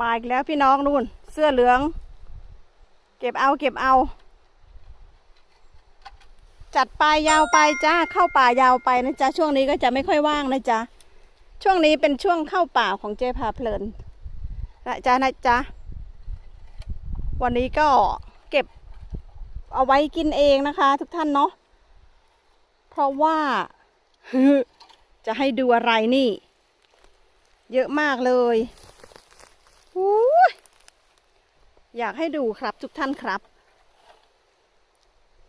มาอีกแล้วพี่น้องนู่น เสื้อเหลือง เก็บเอาเก็บเอา จัดไปยาวไปจ้าเข้าป่ายาวไปนะจ๊ะช่วงนี้ก็จะไม่ค่อยว่างนะจ๊ะช่วงนี้เป็นช่วงเข้าป่าของเจ๊พาเพลินนะจ๊ะนะจ๊ะวันนี้ก็เก็บเอาไว้กินเองนะคะ ทุกท่านเนาะเพราะว่าจะให้ดูอะไรนี่ เยอะมากเลย อยากให้ดูครับทุกท่านครับ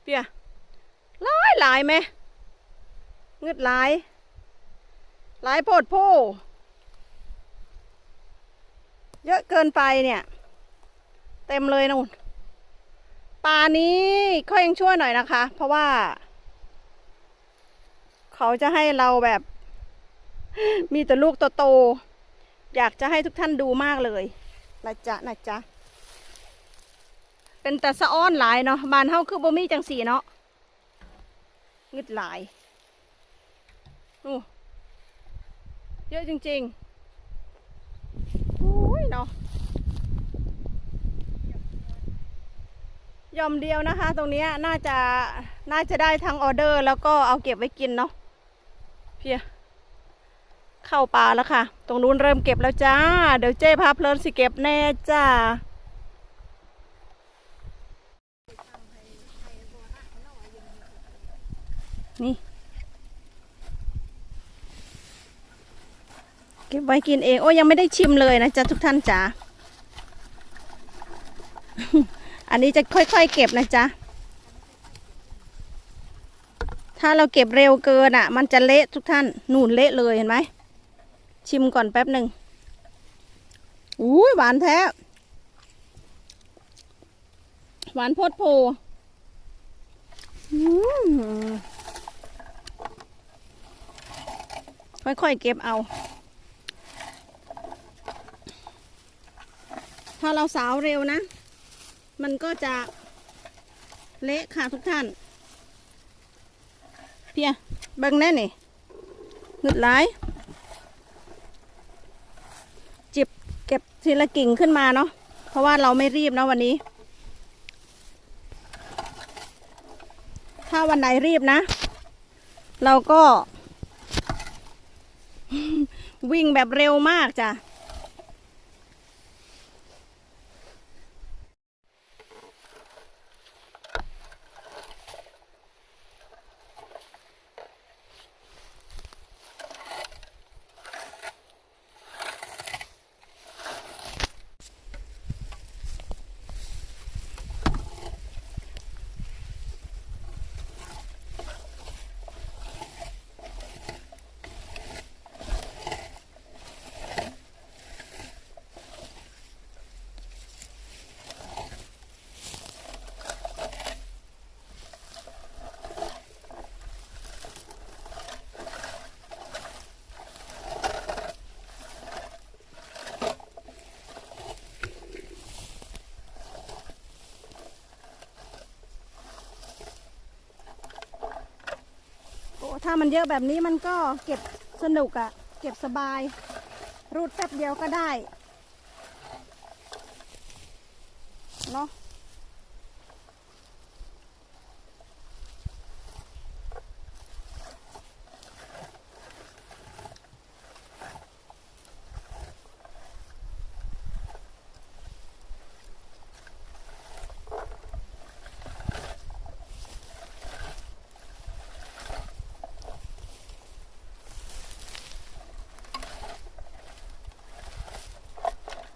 เปียหลายหลายไหมเงืดหลาย หลายโพดโพเยอะเกินไปเนี่ย เต็มเลยนู่นปลานี้เขายังช่วยหน่อยนะคะ เพราะว่า เขาจะให้เราแบบ มีแต่ลูกโตๆ อยากจะให้ทุกท่านดูมากเลยนะจ๊ะนะจ๊ะเป็นแต่สะอ้อนหลายเนาะบานเฮาคือบ่มีจังสีเนาะงึดหลายอู้เยอะจริงๆอุ้ยเนาะยอมเดียวนะคะ ตรงเนี้ยน่าจะน่าจะได้ทั้งออเดอร์ แล้วก็เอาเก็บไว้กินเนาะเพีย เข้าป่าแล้วค่ะ ตรงนู้นเริ่มเก็บแล้วจ้า เดี๋ยวเจ้พาเพลินสิเก็บแน่จ้านี่เก็บไว้กินเอง โอ้ยังไม่ได้ชิมเลยนะจ๊ะทุกท่านจ๋าอันนี้จะค่อยๆเก็บนะจ๊ะถ้าเราเก็บเร็วเกินอะ มันจะเละทุกท่าน นู่นเละเลยเห็นไหม ชิมก่อนแป๊บหนึ่งอุ้ยหวานแท้ หวานโพดโพค่อยๆเก็บเอา ถ้าเราสาวเร็วนะ มันก็จะเละค่ะทุกท่าน เพียบิ่งแน่นี่หงึดหลาย จิบ เก็บทีละกิ่งขึ้นมาเนาะเพราะว่าเราไม่รีบนะวันนี้ ถ้าวันไหนรีบนะ เราก็ วิ่งแบบเร็วมากจ้ะ ถ้ามันเยอะแบบนี้มันก็เก็บสนุกอะเก็บสบาย รูดแป๊บเดียวก็ได้เนาะ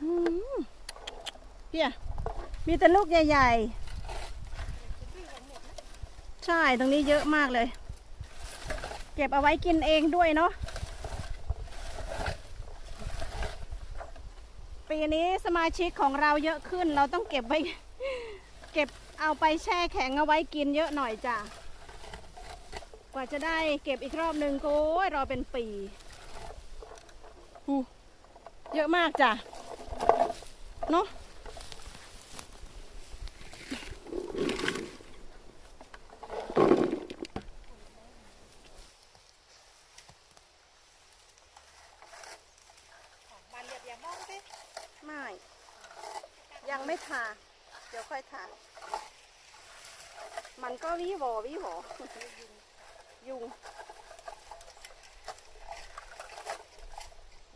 อืมเพีย มีแต่ลูกใหญ่ ๆ ใช่ตรงนี้เยอะมากเลย เก็บเอาไว้กินเองด้วยเนาะปีนี้สมาชิกของเราเยอะขึ้น เราต้องเก็บไว้เก็บเอาไปแช่แข็งเอาไว้กินเยอะหน่อยจ้ะกว่าจะได้เก็บอีกรอบหนึ่งโอ้ยรอเป็นปีเยอะมากจ้ะเนาะ ไม่ ยังไม่ทา เดี๋ยวค่อยทา มันก็ วิวอวิวอยุง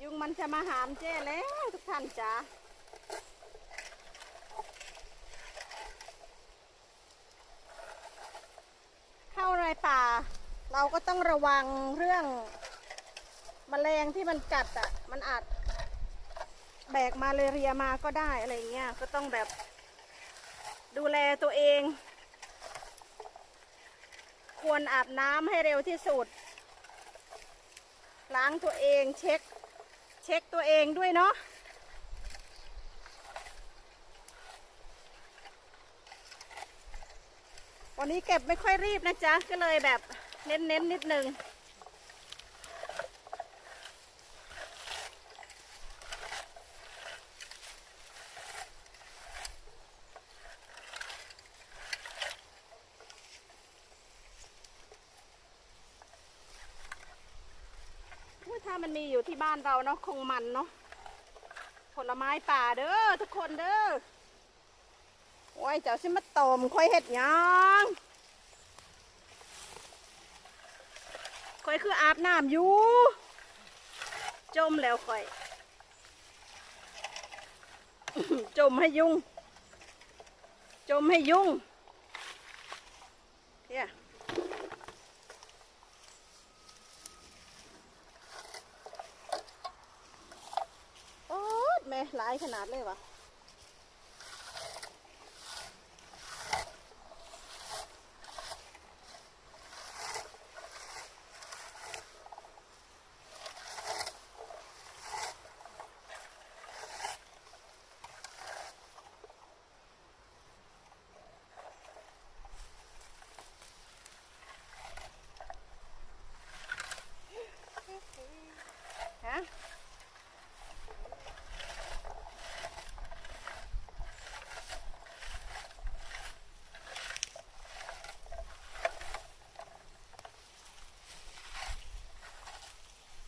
ยุงมันจะมาหามเจ้แล้ว ทุกท่านจ้าเข้าในป่า เราก็ต้องระวังเรื่องแมลงที่มันกัดอะ มันอาจแบกมาเลเรียมาก็ได้อะไรเงี้ย ก็ต้องแบบดูแลตัวเอง ควรอาบน้ำให้เร็วที่สุด ล้างตัวเองเช็ค เช็คตัวเองด้วยเนาะวันนี้เก็บไม่ค่อยรีบนะจ๊ะ ก็เลยแบบเน้นๆนนิดนึง อุ๊ยถ้ามันมีอยู่ที่บ้านเราเนาะคงมันเนาะผลไม้ป่าเด้อทุกคนเด้อโอ้ยเจ้าสิมาตอมค่อยเห็ดยังค่อยคืออาบน้ำอยู่ จมแล้วค่อย จมให้ยุ่ง จมให้ยุ่งเนี่ย โอ๊ย แม่ร้ายขนาดเลยวะฮะ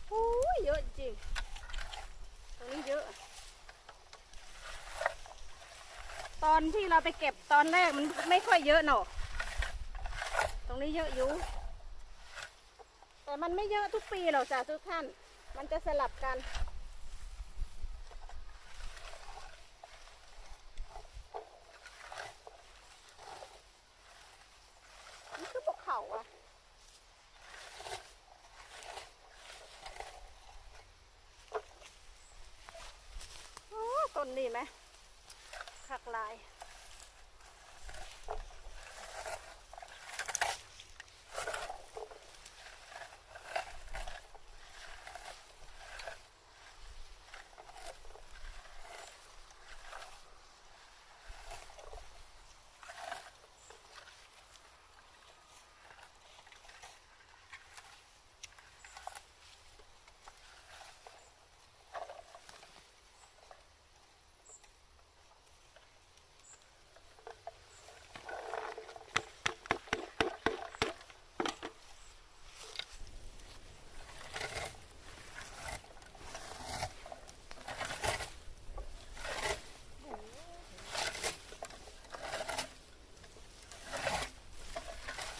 โอ้ยเยอะจริง ตรงนี้เยอะ ตอนที่เราไปเก็บตอนแรกมันไม่ค่อยเยอะหนอตรงนี้เยอะอยู่ แต่มันไม่เยอะทุกปีหรอกจ้ะทุกท่าน มันจะสลับกันคือพวกเขาอะ โอ้ต้นนี่ไหมขักลาย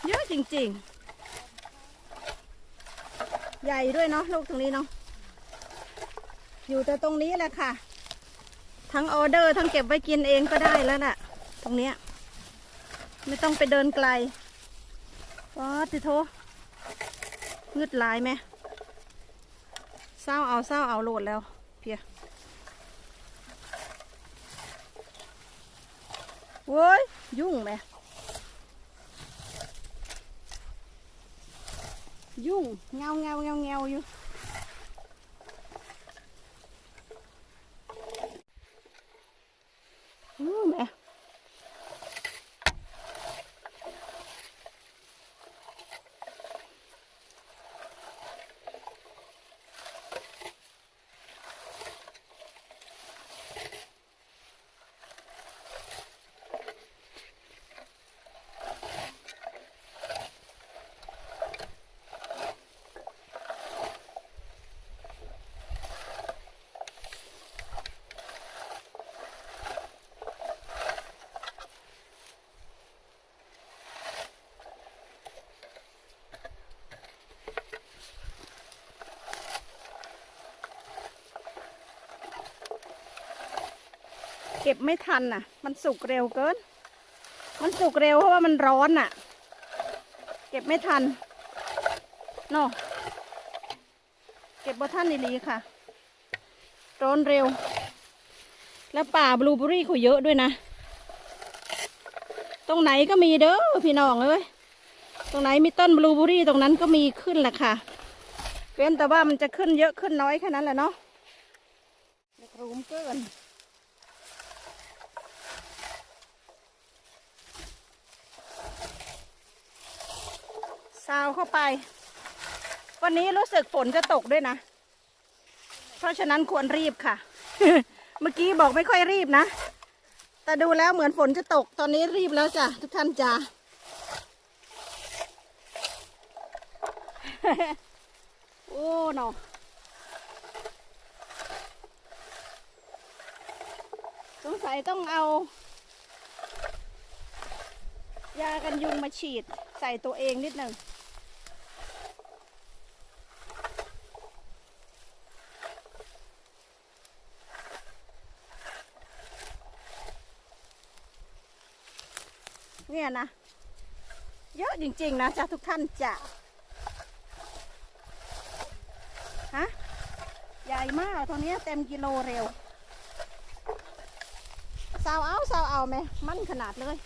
เยอะ จริง ๆ ใหญ่ด้วยเนาะลูกตรงนี้เนาะอยู่แต่ตรงนี้แหละค่ะ ทั้งออเดอร์ทั้งเก็บไว้กินเองก็ได้แล้วน่ะ ตรงเนี้ยไม่ต้องไปเดินไกลว้าติโทงึดลายไหมเศร้าเอาเศร้าเอาโหลดแล้ว เพียโว้ยยุ่งไหม ยุ่งเงาเงาเงาเงาอยู่ เก็บไม่ทันน่ะ มันสุกเร็วเกิน มันสุกเร็วเพราะว่ามันร้อนน่ะ เก็บไม่ทันเนาะเก็บบ่ทันอีลีค่ะ ร้อนเร็ว แล้วป่าบลูเบอรี่เขาเยอะด้วยนะ ตรงไหนก็มีเด้อพี่น้องเอ้ย ตรงไหนมีต้นบลูเบอรี่ตรงนั้นก็มีขึ้นแหละค่ะ เว้นแต่ว่ามันจะขึ้นเยอะขึ้นน้อยแค่นั้นแหละเนาะเล็กรูมเกิน ซาวเข้าไป วันนี้รู้สึกฝนจะตกด้วยนะ เพราะฉะนั้นควรรีบค่ะ เมื่อกี้บอกไม่ค่อยรีบนะ แต่ดูแล้วเหมือนฝนจะตก ตอนนี้รีบแล้วจ้ะทุกท่านจ้ะโอ้เนาะสงสัยต้องเอา ยากันยุงมาฉีดใส่ตัวเองนิดหนึ่ง เนี่ยนะ เยอะจริง ๆ นะจ้ะทุกท่านจ้ะฮะใหญ่มากตัวนี้เต็มกิโลเร็วสาวเอาสาวเอาไหมมันขนาดเลย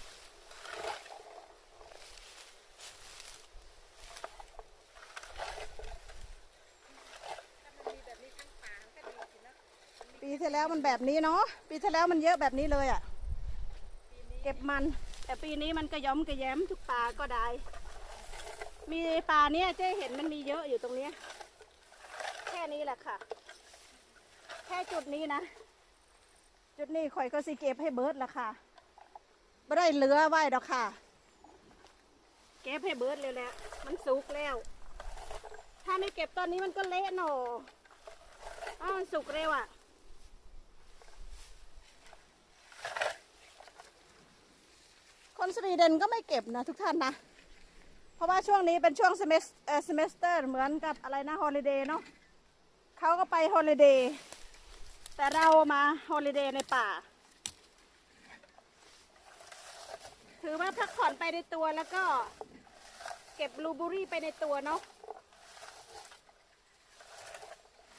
ปีที่แล้วมันแบบนี้เนาะปีที่แล้วมันเยอะแบบนี้เลยอะ่ะ เก็บมัน แต่ปีนี้มันกระย้อมกระแย้มทุกปลาก็ได้ มีปลาเนี้ยเจ๊เห็นมันมีเยอะอยู่ตรงเนี้ยแค่นี้แหละค่ะ แค่จุดนี้นะ จุดนี้ข่อยก็สิเก็บให้เบิร์ดละค่ะไม่ได้เหลือไว้ดอกค่ะ เก็บให้เบิร์ดเลยแหละมันสุกแล้ว ถ้าไม่เก็บตอนนี้มันก็เละหนออ้าวมันสุกเร็วอะ คนสวีเดนก็ไม่เก็บนะทุกท่านนะ เพราะว่าช่วงนี้เป็นช่วง semester เอ่อ semester เหมือนกับอะไรนะ holiday เนาะเขาก็ไป holiday แต่เรามา holiday ในป่า ถือว่าพักผ่อนไปในตัวแล้วก็เก็บบลูบอรี่ไปในตัวเนาะ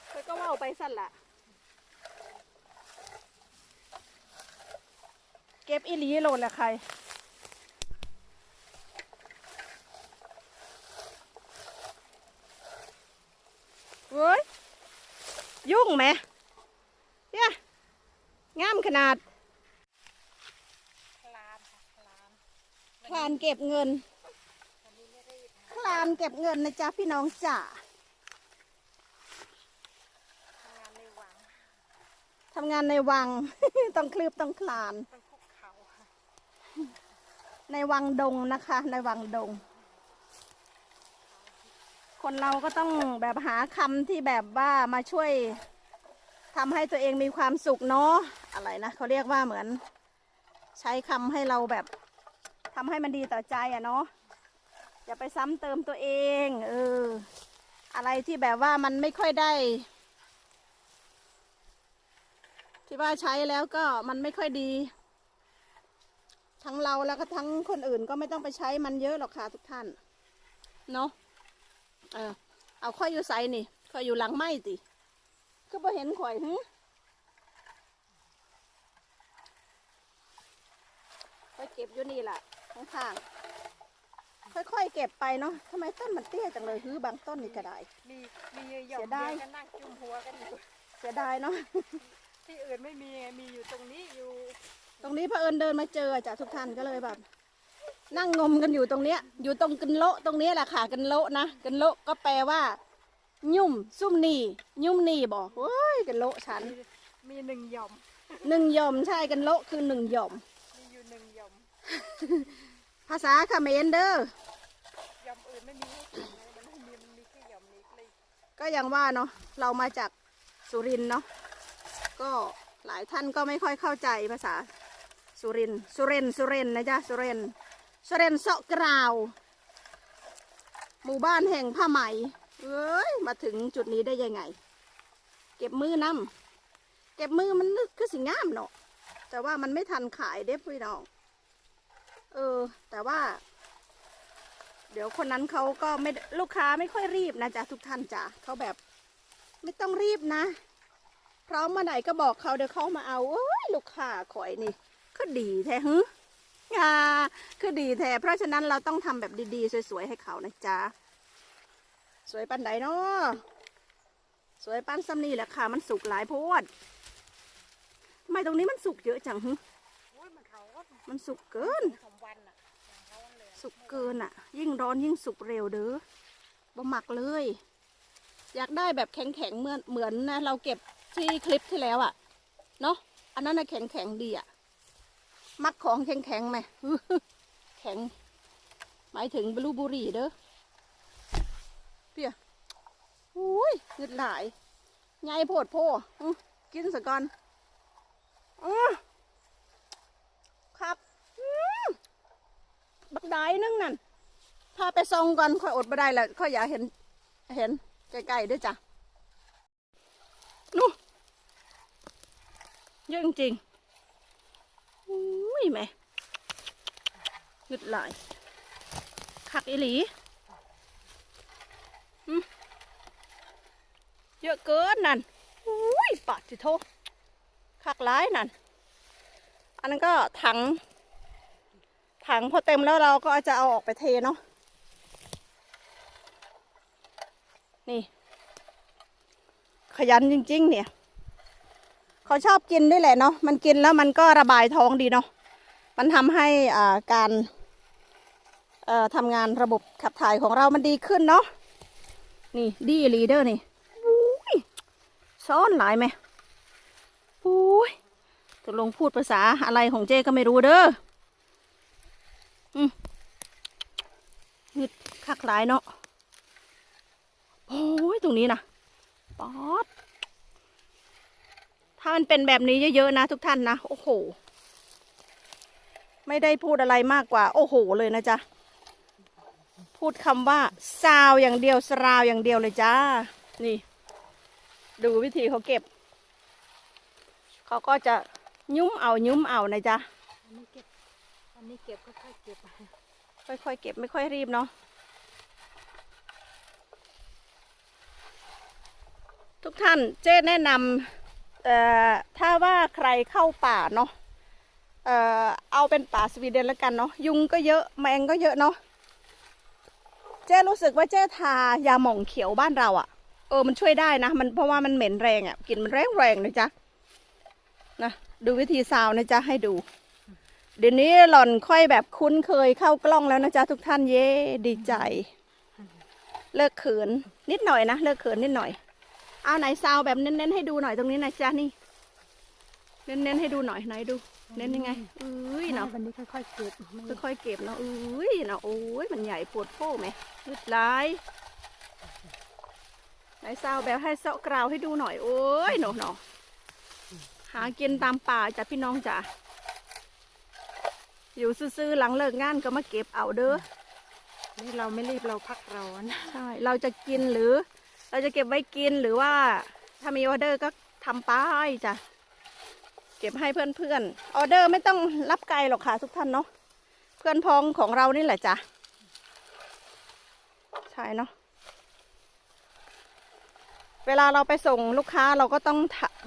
เธอก็ว่าไปสั่นละเก็บอีหลีโหลดแหละใคร เว้ย ยุ่งไหมเนี่ยงามขนาดคลานเก็บเงิน คลานเก็บเงินนะจ๊ะพี่น้องจ๋าทำงานในวัง ต้องคลืบต้องคลาน ในวังดงนะคะ ในวังดง คนเราก็ต้องแบบหาคำที่แบบว่ามาช่วยทำให้ตัวเองมีความสุขเนาะอะไรนะเขาเรียกว่าเหมือน ใช้คำให้เราแบบทำให้มันดีต่อใจอะเนาะอย่าไปซ้ำเติมตัวเองเอออะไรที่แบบว่ามันไม่ค่อยได้ ที่ว่าใช้แล้วก็มันไม่ค่อยดี ทั้งเราแล้วก็ทั้งคนอื่นก็ไม่ต้องไปใช้มันเยอะหรอกค่ะทุกท่านเนาะ เออ เอาค่อยอยู่ไซนี่ค่อยอยู่หลังไม้ติก็บ่เห็นข่อยหึค่อยเก็บอยู่นี่แหละข้างๆค่อยๆเก็บไปเนาะทำไมต้นมันเตี้ยจังเลยฮือบางต้นนี่ก็ได้ มีมีหยอกเสียดายเดียวกันนั่งจุ่มหัวกันอยู่เสียดายเนาะ ที่อื่นไม่มีไงมีอยู่ตรงนี้อยู่ ตรงนี้เผอิญเดินมาเจอจากทุกท่านก็เลยแบบ นั่งงมกันอยู่ตรงเนี้ย อยู่ตรงกันโละตรงนี้แหละค่ะ กันโละนะ กันโละก็แปลว่า ยุ่มซุ่มนี่ยุ่มนี่บอกเฮ้ยกันโละฉันมีมีหนึ่งหย่อมหนึ่งหย่อมใช่กันโละคือหนึ่งหย่อม มีอยู่หนึ่งหย่อมภาษาเขมรเด้อหย่อมอื่นไม่มีให้กินเลยมันไม่มีมันมีแค่หย่อมนี้เลยก็ยังว่าเนาะเรามาจากสุรินทร์เนาะก็หลายท่านก็ไม่ค่อยเข้าใจภาษาสุรินทร์สุรินทร์สุรินทร์นะจ๊ะสุริน สุรินเสาะกราว หมู่บ้านแห่งผ้าไหมเอ้ยมาถึงจุดนี้ได้ยังไง เก็บมือน้ำเก็บมือมันคือสิงามเนาะแต่ว่ามันไม่ทันขายเด้พี่น้องเออ แต่ว่า เดี๋ยวคนนั้นเขาก็ไม่ลูกค้าไม่ค่อยรีบนะจ๊ะทุกท่านจ้ะเขาแบบ ไม่ต้องรีบนะพร้อมเมื่อไหร่ก็บอกเขาเดี๋ยวเขามาเอาเอ้ยลูกค้าข่อยนี่ ก็ดีแท้ฮึ อ่าคือดีแท้เพราะฉะนั้นเราต้องทำแบบดีๆ สวยๆ ให้เขานะจ๊ะ สวยปันใดเนาะสวยปันซ้ำนี่แหละค่ะ มันสุกหลายโพดทำไมตรงนี้มันสุกเยอะจังฮึมันสุกเกิน สุกเกินอะ ยิ่งร้อนยิ่งสุกเร็วเด้อบ่หมักเลย อยากได้แบบแข็งๆเหมือนเหมือนนะเราเก็บที่คลิปที่แล้วอะ เนาะอันนั้นน่ะแข็งๆดีอะ มักของแข็งๆไหมแข็ง หมายถึงบลูบุรีเด้อเปียอุ้ยเงึดหลายไงโพดโพกินสะก่อนอือครับบักได้นึงนั่นพาไปส่องก่อนค่อยอดบ่ได้แล้วค่อยอยากเห็น เห็นใกล้ๆด้วยจ้ะนู่เยอะจริง อุ้ยแม่หยุดหลายคักอีหลีเยอะเกินนั่นอุ้ยปาดจิโทคักร้ายนั่น อันนั้นก็ถัง ถังพอเต็มแล้วเราก็จะเอาออกไปเทเนาะ นี่ ขยันจริง ๆ เนี่ย เขาชอบกินด้วยแหละเนาะมันกินแล้วมันก็ระบายท้องดีเนาะมันทำให้อ่าการเอ่อทำงานระบบขับถ่ายของเรามันดีขึ้นเนาะนี่ดีลีเดอร์นี่อุ้ยซ้อนหลายไหมอุ้ยตกลงพูดภาษาอะไรของเจ๊ก็ไม่รู้เด้ออืมนึดคักหลายเนาะโอ้ยตรงนี้นะป๊อด ถ้ามันเป็นแบบนี้เยอะๆนะทุกท่านนะ โอ้โห ไม่ได้พูดอะไรมากกว่า โอ้โห เลยนะจ๊ะ พูดคำว่าซาวอย่างเดียวสราวอย่างเดียวเลยจ้า นี่ ดูวิธีเขาเก็บ เขาก็จะยุ้มเอายุ้มเอานะจ๊ะอันนี้เก็บอันนี้เก็บค่อยๆเก็บ ค่อยๆเก็บไม่ค่อยรีบเนาะทุกท่านเจ๊แนะนำ ถ้าว่าใครเข้าป่าเนาะเอ่อเอาเป็นป่าสวีเดนแล้วกันเนาะยุงก็เยอะแมงก็เยอะเนาะเจ๊รู้สึกว่าเจ๊ทายาหม่องเขียวบ้านเราอะ่ะ เออมันช่วยได้นะ มันเพราะว่ามันเหม็นแรงอะ่ะกลิ่นมันแรงแรงๆนะจ๊ะนะดูวิธีซาวนะจ๊ะให้ดู เดี๋ยวนี้หล่อนค่อยแบบคุ้นเคยเข้ากล้องแล้วนะจ๊ะทุกท่านเย้ดีใจ เลิกเขินนิดหน่อยนะ เลิกเขินนิดหน่อย เอาไหนซาวแบบเน้นๆให้ดูหน่อยตรงนี้นะจ๊ะนี่ เน้นๆให้ดูหน่อยไหนดู เน้นยังไงอุ้ยเนาะวันนี้ค่อยๆเก็บไม่ค่อยๆเก็บเนาะอุ้ยเนาะโอ้ยมันใหญ่ปวดโป้ไหมลึดร้ายไหนซาวแบบให้เซาะกราวให้ดูหน่อยโอ้ยเนาะเนาะหากินตามป่าจ้ะพี่น้องจ้ะอยู่ซื่อๆหลังเลิกงานก็มาเก็บเอาเด้อนี่เราไม่รีบเราพักร้อน ใช่ เราจะกินหรือ เราจะเก็บไว้กินหรือว่าถ้ามีออเดอร์ก็ทำป้ายจ้ะ เก็บให้เพื่อนๆ ออเดอร์ไม่ต้องรับไกลหรอกค่ะทุกท่านเนาะ เพื่อนพ้องของเรานี่แหละจ้ะ ใช่เนาะ เวลาเราไปส่งลูกค้าเราก็ต้อง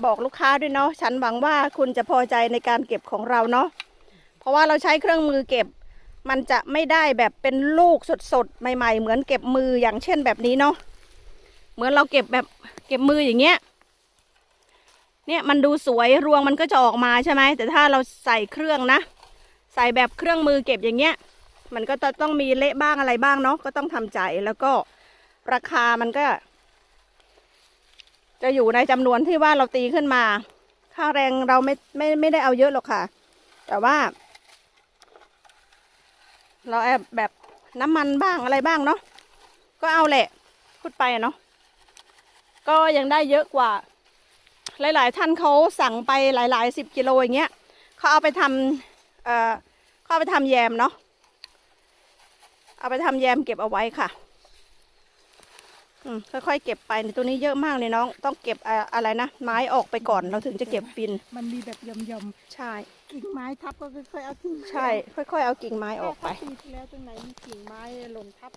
บอกลูกค้าด้วยเนาะ ฉันหวังว่าคุณจะพอใจในการเก็บของเราเนาะ เพราะว่าเราใช้เครื่องมือเก็บ มันจะไม่ได้แบบเป็นลูกสดๆ ใหม่ ๆ เหมือนเก็บมืออย่างเช่นแบบนี้เนาะ เหมือนเราเก็บแบบเก็บมืออย่างเงี้ย เนี่ยมันดูสวยรวงมันก็จะออกมาใช่ไหมแต่ถ้าเราใส่เครื่องนะ ใส่แบบเครื่องมือเก็บอย่างเงี้ย มันก็จะต้องมีเละบ้างอะไรบ้างเนาะก็ต้องทำใจแล้วก็ราคามันก็ จะอยู่ในจำนวนที่ว่าเราตีขึ้นมา ค่าแรงเราไม่ไม่ไม่ได้เอาเยอะหรอกค่ะ แต่ว่า เราแอบแบบน้ำมันบ้างอะไรบ้างเนาะก็เอาแหละ พูดไปเนาะ ก็ยังได้เยอะกว่า หลาย ๆ ท่านเขาสั่งไปหลายๆสิบกิโลอย่างเงี้ยเขาเอาไปทำเอ่อเขาเอาไปทำแยมเนาะเอาไปทำแยมเก็บเอาไว้ค่ะอืมค่อยๆเก็บไปในตัวนี้เยอะมากเลยน้อง ต้องเก็บอะอะไรนะไม้ออกไปก่อนเราถึงจะเก็บฟิน มันมีแบบยมใช่ๆกิ่งไม้ทับก็ค่อยๆเอาทิ้งใช่ ค่อยๆเอากิ่งไม้ออกไปปีที่แล้วตรงไหนมีกิ่งไม้หล่นทับ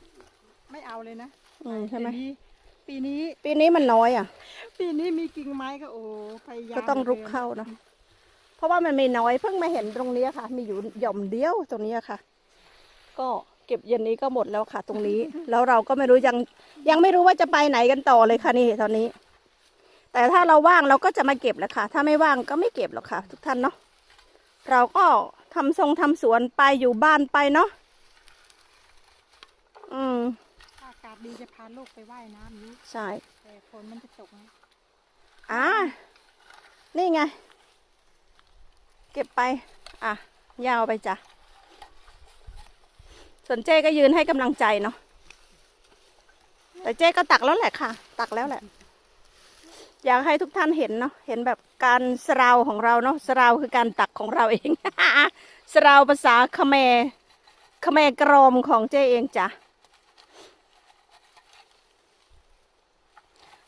ไม่เอาเลยนะอืมใช่ไหมแต่นี้ ปีนี้ ปีนี้มันน้อยอะ ปีนี้มีกิ่งไม้ก็โอ้พยายามก็ต้องรุกเข้าเนอะเพราะว่ามันไม่น้อยเพิ่งมาเห็นตรงนี้ค่ะ มีอยู่หย่อมเดียวตรงนี้ค่ะ ก็เก็บเย็นนี้ก็หมดแล้วค่ะ ตรงนี้ แล้วเราก็ไม่รู้ยังยังไม่รู้ว่าจะไปไหนกันต่อเลยค่ะนี่ตอนนี้ แต่ถ้าเราว่างเราก็จะมาเก็บแหละค่ะ ถ้าไม่ว่างก็ไม่เก็บหรอกค่ะ ทุกท่านเนาะเราก็ทำทรงทำสวนไปอยู่บ้านไปเนาะอืมถ้าอากาศดีจะพาลูกไปว่ายน้ำนี้ใช่แต่ฝนมันจะตกนะอ่านี่ไง เก็บไป อะ ยาวไปจ้ะ ส่วนเจ๊ก็ยืนให้กำลังใจเนาะแต่เจ๊ก็ตักแล้วแหละค่ะ ตักแล้วแหละ อยากให้ทุกท่านเห็นเนาะเห็นแบบการสราวของเราเนาะสราวคือการตักของเราเอง สราวภาษาคแมรคแมรกรอมของเจ๊เองจ้ะ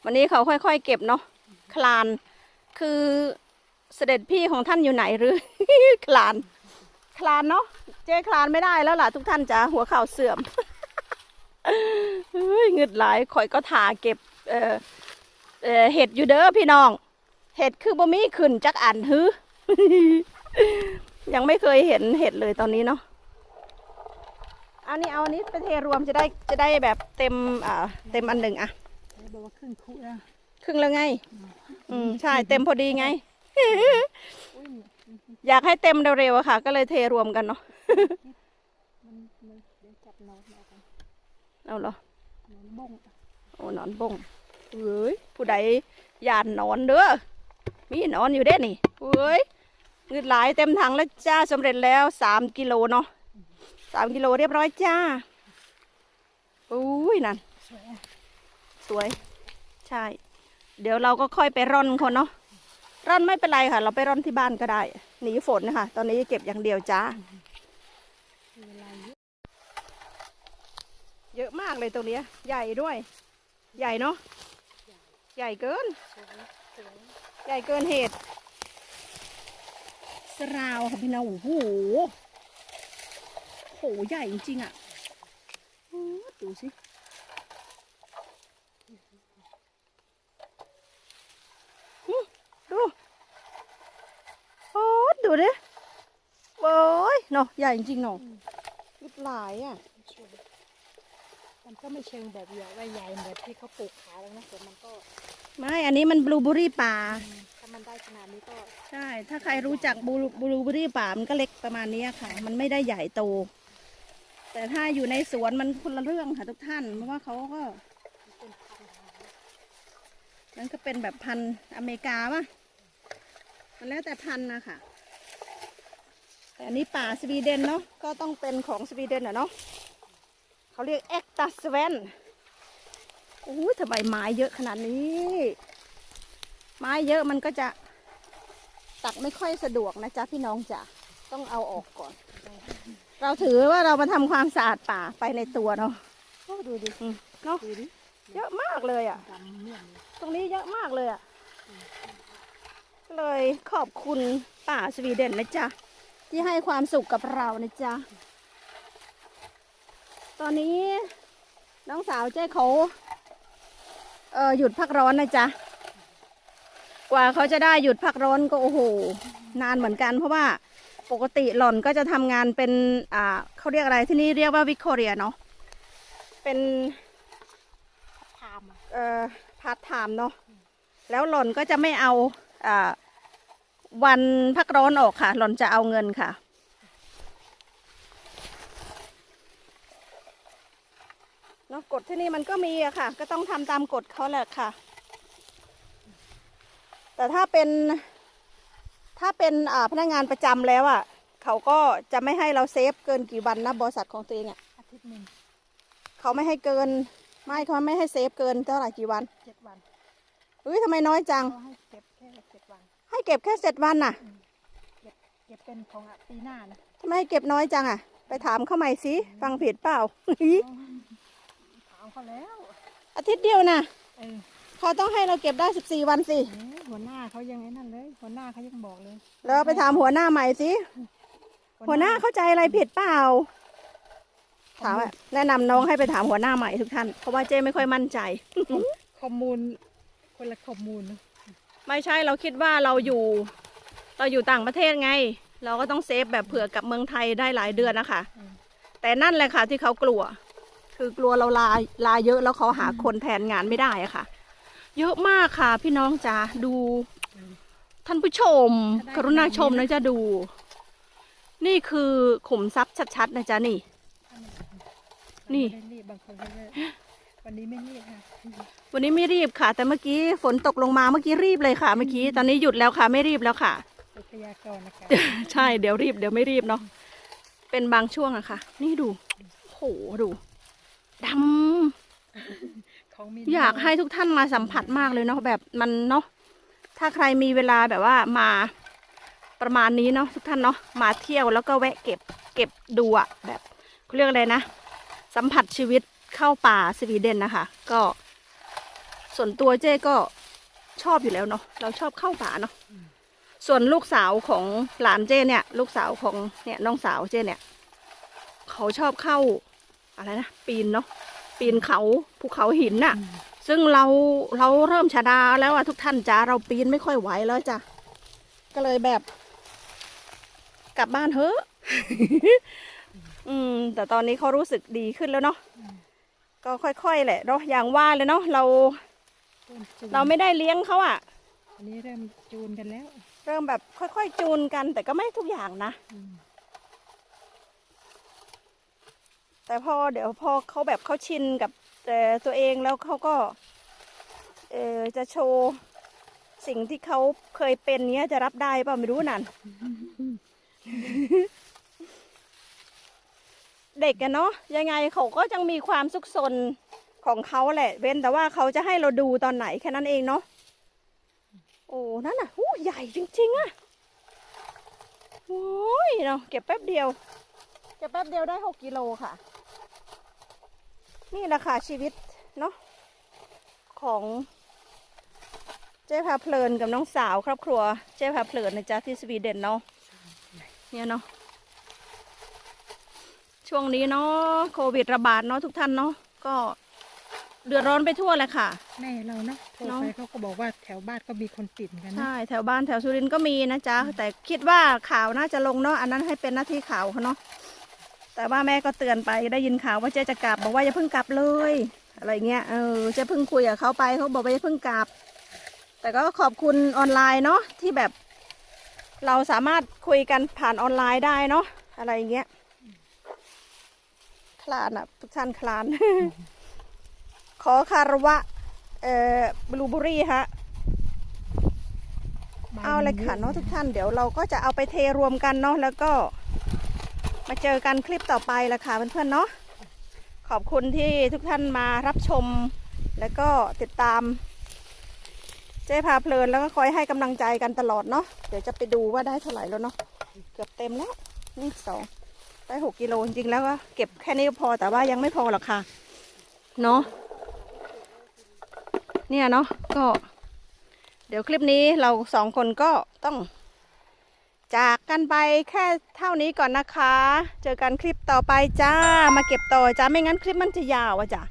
วันนี้เขาค่อยๆเก็บเนาะคลาน คือเสด็จพี่ของท่านอยู่ไหนหรือ คลาน คลานเนาะเจ๊คลานไม่ได้แล้วล่ะทุกท่านจ้ะหัวเข่าเสื่อมเฮ้ยเงึดหลายข่อยก็ถาเก็บเออเออเห็ดอยู่เด้อพี่น้อง เห็ดคือบ่มีขึ้นจักอันฮือยังไม่เคยเห็นเห็ดเลยตอนนี้เนาะอันนี้เอาอันนี้ไปเทรวมจะได้จะได้แบบเต็มอ่าเต็มอันหนึ่งอะ บอกว่าครึ่งคุนะครึ่งแล้วไง อืมใช่เต็มพอดีไงอุ้ยเนี่ยอยากให้เต็มเร็วๆอะค่ะ ก็เลยเทรวมกันเนาะมันมันเดี๋ยวจับนอนเอากันเอาเหรอนอนบ้งโอ้นอนบงเอ้ยผู้ใดยานนอนเด้อมีนอนอยู่เด้นี่เอ้ยเงินหลายเต็มถังแล้วจ้าสำเร็จแล้วสามกิโลเนาะสามกิโลเรียบร้อยจ้าอุ้ยนั่น สวย ใช่ เดี๋ยวเราก็ค่อยไปร่อนคนเนาะร่อนไม่เป็นไรค่ะ เราไปร่อนที่บ้านก็ได้หนีฝนนะคะตอนนี้เก็บอย่างเดียวจ้าเยอะมากเลยตรงนี้ใหญ่ด้วย ใหญ่เนาะใหญ่เกิน ใหญ่เกินเหตุสราวค่ะพี่น้องโอ้โหโหใหญ่จริงๆอะดูสิ อื้อดูโอ้ ดูดิโอ้ยเนาะใหญ่จริงๆเนาะยุดหลายอะสวยมันก็ไม่เชิงแบบใหญ่ว่าใหญ่แบบที่เขาปลูกขายแล้วนะแต่มันก็ไม่ อันนี้มันบลูเบอรี่ป่าอืมถ้ามันได้ขนาดนี้ก็ ใช่ ถ้าใครรู้จักบลูบลูเบอรี่ป่ามันก็เล็กประมาณนี้ค่ะ มันไม่ได้ใหญ่โต แต่ถ้าอยู่ในสวนมันคนละเรื่องค่ะทุกท่าน เพราะว่าเขาก็เป็นพันธุ์นั่นก็เป็นแบบพันธุ์อเมริกาป่ะ มันแล้วแต่พันธุ์นะคะ แต่อันนี้ป่าสวีเดนเนาะก็ต้องเป็นของสวีเดนอะเนาะเขาเรียกเอ็กตาสเวนโอ้ยทำไมไม้เยอะขนาดนี้ ไม้เยอะมันก็จะตักไม่ค่อยสะดวกนะจ๊ะพี่น้องจ้ะต้องเอาออกก่อน เราถือว่าเรามาทำความสะอาดป่าไปในตัวเนาะดูดิเนาะเยอะมากเลยอะดำเมี่ยมเลยตรงนี้เยอะมากเลยอะ เลยขอบคุณป่าสวีเดนนะจ๊ะ ที่ให้ความสุขกับเรานะจ๊ะ ตอนนี้น้องสาวเจ้เขาเออหยุดพักร้อนนะจ๊ะ กว่าเขาจะได้หยุดพักร้อนก็โอ้โห นานเหมือนกัน เพราะว่าปกติหล่อนก็จะทำงานเป็นอ่าเขาเรียกอะไรที่นี่เรียกว่าวิกตอเรียเนาะ เป็นทามอะเอ่อพาร์ทไทม์เนาะ แล้วหล่อนก็จะไม่เอาอ่า วันพักร้อนออกค่ะ หล่อนจะเอาเงินค่ะ เนาะกฎที่นี่มันก็มีอะค่ะ ก็ต้องทำตามกฎเขาแหละค่ะ แต่ถ้าเป็นถ้าเป็นอ่าพนักงานประจำแล้วอะเขาก็จะไม่ให้เราเซฟเกินกี่วันนะบริษัทของตัวเองอะอาทิตย์หนึ่งเขาไม่ให้เกิน ไม่เขาไม่ให้เซฟเกินเท่าไหร่กี่วันเจ็ดวันเฮ้ยทำไมน้อยจัง เขาให้เก็บแค่เจ็ดวัน ให้เก็บแค่เจ็ดวันน่ะ เก็บเป็นของอะปีหน้านะทำไมให้เก็บน้อยจังอะ ไปถามเขาใหม่สิ ฟังผิดเปล่า ถามเขาแล้วอาทิตย์เดียวนะเออเขาต้องให้เราเก็บได้สิบสี่วันสิเอ๊ะหัวหน้าเขายังไอ้นั่นเลย หัวหน้าเขายังบอกเลยแล้วไปถามหัวหน้าใหม่สิ หัวหน้าเข้าใจอะไรผิดเปล่า ถามว่าแนะนำน้องให้ไปถามหัวหน้าใหม่ทุกท่าน เพราะว่าเจ้ไม่ค่อยมั่นใจ ข้อมูลคนละข้อมูลเนอะ ไม่ใช่เราคิดว่าเราอยู่ เราอยู่ต่างประเทศไง เราก็ต้องเซฟแบบเผื่อกับเมืองไทยได้หลายเดือนนะคะ แต่นั่นแหละค่ะที่เขากลัว คือกลัวเราลาลาเยอะแล้วเขาหาคนแทนงานไม่ได้อะค่ะ เยอะมากค่ะ พี่น้องจ๋าดู ท่านผู้ชม กรุณาชมนะจ๊ะดู นี่คือขุมทรัพย์ชัดๆนะจ๊ะนี่ นี่ไม่ได้รีบบางคนก็จะวันนี้ไม่รีบค่ะ วันนี้ไม่รีบค่ะ แต่เมื่อกี้ฝนตกลงมาเมื่อกี้รีบเลยค่ะ เมื่อกี้ตอนนี้หยุดแล้วค่ะ ไม่รีบแล้วค่ะเป็นพยากรณ์นะคะใช่เดี๋ยวรีบเดี๋ยวไม่รีบเนาะเป็นบางช่วงอะค่ะ นี่ดูโหดูดของมีำอยากให้ทุกท่านมาสัมผัสมากเลยเนาะแบบมันเนาะถ้าใครมีเวลาแบบว่ามาประมาณนี้เนาะทุกท่านเนาะมาเที่ยวแล้วก็แวะเก็บเก็บดูอะแบบเขาเรียกอะไรนะ สัมผัสชีวิตเข้าป่าสวีเดนนะคะ ก็ ส่วนตัวเจ้ก็ชอบอยู่แล้วเนาะเราชอบเข้าป่าเนาะส่วนลูกสาวของหลานเจ้เนี่ย ลูกสาวของเนี่ยน้องสาวเจ้เนี่ย เขาชอบเข้าอะไรนะปีนเนาะปีนเขาภูเขาหินน่ะ ซึ่งเราเราเริ่มชาดาแล้วอะทุกท่านจ้าเราปีนไม่ค่อยไหวแล้วจ้ะก็เลยแบบ กลับบ้านเถอะอืม แต่ตอนนี้เขารู้สึกดีขึ้นแล้วเนาะก็ค่อยๆแหละเนาะอย่างว่าเลยเนาะเรา เริ่มจูนเราไม่ได้เลี้ยงเขาอะอันนี้เริ่มจูนกันแล้ว เริ่มแบบค่อยๆจูนกัน แต่ก็ไม่ทุกอย่างนะอืมแต่พอเดี๋ยวพอเขาแบบเขาชินกับแต่ตัวเองแล้วเขาก็เออจะโชว์สิ่งที่เขาเคยเป็นเนี้ยจะรับได้เปล่าไม่รู้นั่น เด็กกันเนาะยังไงเขาก็ยังมีความสุขสน ของเขาแหละ เว้นแต่ว่าเขาจะให้เราดูตอนไหนแค่นั้นเองเนาะโอ้นั่นน่ะหูใหญ่จริงๆอะโอ้ยเนาะเก็บแป๊บเดียวเก็บแป๊บเดียวได้หกกิโลค่ะ นี่แหละค่ะชีวิตเนาะของเจ๊พาเพลินกับน้องสาวครอบครัวเจ๊พาเพลินนะจ๊ะที่สวีเดนเนาะเนี่ยเนาะช่วงนี้เนาะโควิดระบาดเนาะทุกท่านเนาะก็ เดือดร้อนไปทั่วเลยค่ะ แม่เราเนาะโทรเนอะไปเขาก็บอกว่าแถวบ้านก็มีคนติดเหมือนกันนะ ใช่ แถวบ้านแถวสุรินทร์ก็มีนะจ๊ะ แต่คิดว่าข่าวน่าจะลงเนาะ อันนั้นให้เป็นหน้าที่ข่าวเขาเนาะ แต่ว่าแม่ก็เตือนไปได้ยินข่าวว่าเจ๊จะกลับ บอกว่าอย่าเพิ่งกลับเลย อะไรเงี้ย เออเจะเพิ่งคุยกับเขาไปเขาบอกว่าอย่าเพิ่งกลับ แต่ก็ขอบคุณออนไลน์เนาะที่แบบ เราสามารถคุยกันผ่านออนไลน์ได้เนาะ อะไรเงี้ย คลานอะทุกท่านคลาน ขอคารวะ เอ่อบลูเบอรี่ฮะใบเอาเลยค่ะมัเนาะทุกท่าน เดี๋ยวเราก็จะเอาไปเทรวมกันเนาะแล้วก็มาเจอกันคลิปต่อไปละค่ะเพื่อนๆเนาะขอบคุณที่ทุกท่านมารับชม แล้วก็ติดตาม เจ๊พาเพลินแล้วก็คอยให้กำลังใจกันตลอดเนาะเดี๋ยวจะไปดูว่าได้เท่าไหร่แล้วเนาะเกือบเต็มแล้วนี่สองได้หกกิโลจริงๆแล้วก็เก็บแค่นี้ก็พอแต่ว่ายังไม่พอหรอกค่ะ เนาะ เนี่ยเนาะก็ เดี๋ยวคลิปนี้เราสองคนก็ต้อง จากกันไปแค่เท่านี้ก่อนนะคะ เจอกันคลิปต่อไปจ้ามาเก็บต่อจ้าไม่งั้นคลิปมันจะยาวอะจ้ะ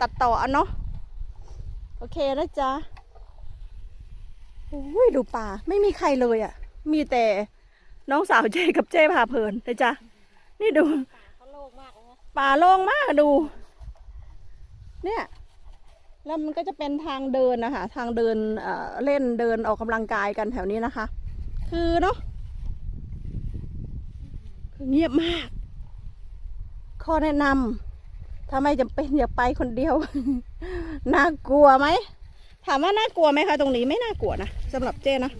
ตัดต่อเอาเนาะโอเคนะจ้าโอ้ยดูป่าไม่มีใครเลยอะมีแต่น้องสาวเจกับเจ้พาเพลินนะจ้ะนี่ดูป่าโล่งมากดู เนี่ย แล้วมันก็จะเป็นทางเดินนะคะ ทางเดินเเล่นเดินออกกำลังกายกันแถวนี้นะคะ คือเนาะเงียบมาก ข้อแนะนำถ้าไม่จำเป็นอย่าไปคนเดียว น่ากลัวไหม ถามว่าน่ากลัวไหมคะตรงนี้ไม่น่ากลัวนะสำหรับเจ้นะ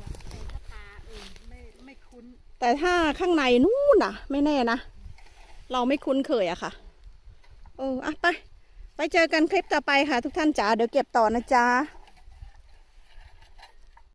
แต่ถ้าข้างในนู่นน่ะ ไม่แน่นะ เราไม่คุ้นเคยอะค่ะ เอออะไป ไปเจอกันคลิปต่อไปค่ะทุกท่านจ๋าเดี๋ยวเก็บต่อนะจ๊ะ